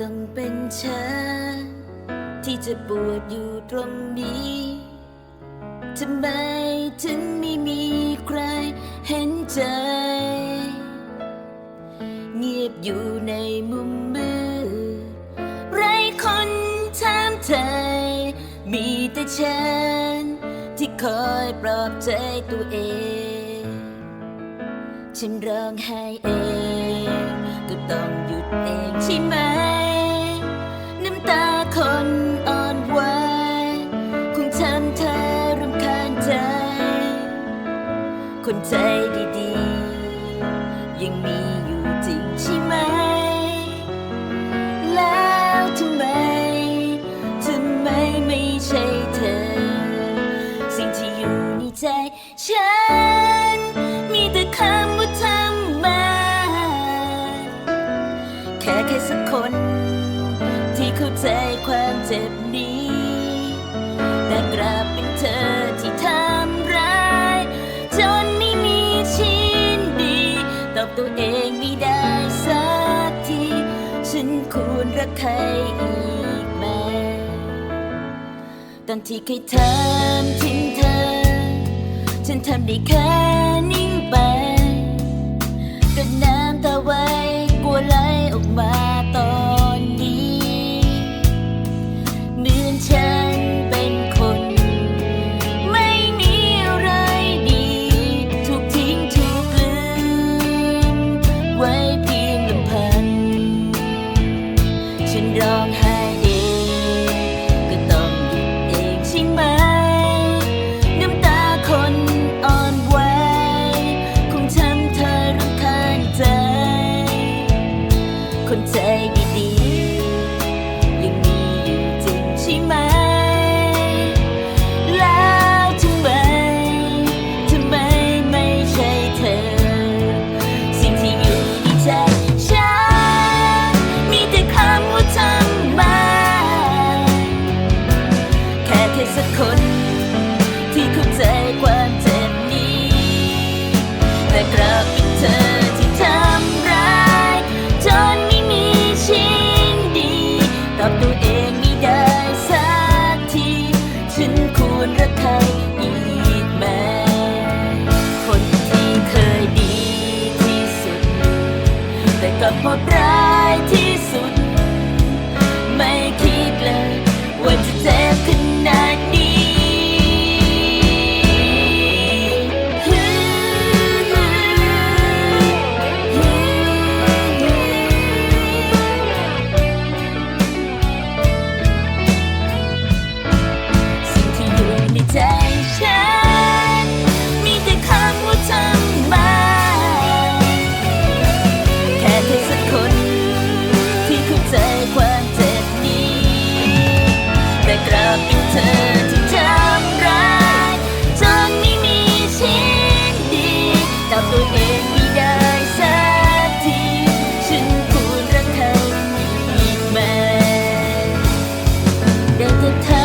ต้องเป็นฉันที่จะปวดอยู่ตรงนี้ทำไมถึงไม่มีใครเห็นใจ เงียบอยู่ในมุมมืดไรคนถามใจ มีแต่ฉัน ที่คอยปลอบใจตัวเอง ฉันร้องไห้เอง ก็ต้องหยุดเองใช่ไหม คนใจดีๆ ยังมีอยู่จริงใช่ไหม แล้วทำไมทำไมไม่ใช่เธอ สิ่งที่อยู่ในใจฉัน มีแต่คำว่าทำไมแค่แค่สักคน ที่เข้าใจความเจ็บนี้ แต่กลับเป็นเธอ ตอบตัวเองไม่ได้สักที ฉันควรรักใครอีกไหมตอนที่เคยทำทิ้งเธอ ฉันทำได้แค่ ใครอีกไหมคนที่เคยดีที่สุด แต่กลับพบรั เธอที่ทำร้ายจนไม่มีชิ้นดีตอบตัวเองไม่ได้สักที ฉันควรรักเธออีกไหมแต่เธอ